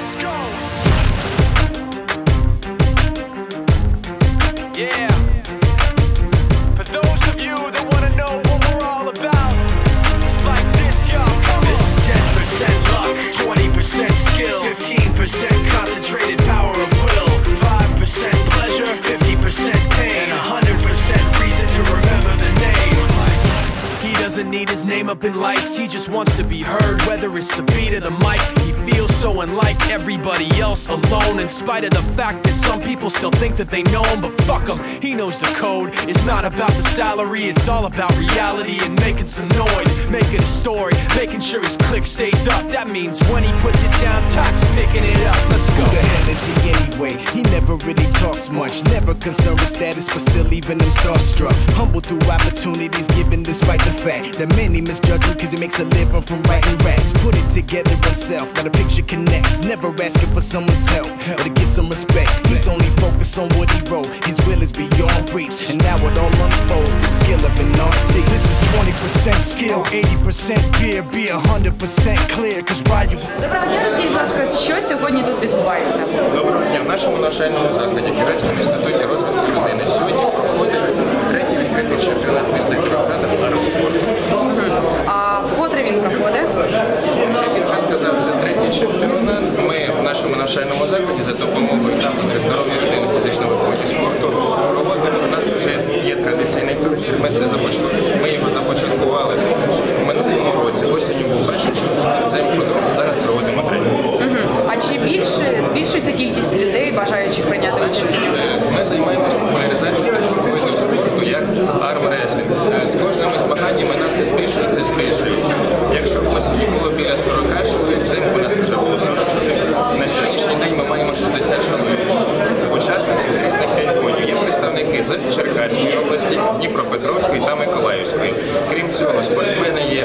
Let's go. Doesn't need his name up in lights, he just wants to be heard, whether it's the beat or the mic. He feels so unlike everybody else alone, in spite of the fact that some people still think that they know him, but fuck him, he knows the code. It's not about the salary, it's all about reality and making some noise, making a story, making sure his click stays up. That means when he puts it down, Tox picking it up. Let's go. Who the hell is he anyway? He never really talks much, never concerned with status, but still even him starstruck. Humble through opportunities given despite the fact that many misjudge him because he makes a living from writing raps. Put it together himself, got a picture connects, never asking for someone's help or to get some respect. He's only focused on what he wrote, his will is beyond reach, and now it all unfolds the skill of an artist. This 20% skill, 80% beer, be 100% clear, cause Ryu was Доброго дня, розкажіть, будь ласка, що сьогодні тут відбувається? Доброго дня. В нашому навчальному закладі Кіровецькому інституті розвитку людини сьогодні проходить третій відкритий чемпіонат міста Кіровограда з аероспорту. А вкотре він проходить? Як я вже сказав, це третій чемпіонат. Ми в нашому навчальному закладі за допомогою кожними вона все збільшується, збільшується. Якщо осінь було біля 40 чоловік, взимку у нас вже було 44. На сьогоднішній день ми маємо 60 чоловік. Учасники з різних регіонів. Є представники з Черкаської області, Дніпропетровської та Миколаївської. Крім цього, спортсмени є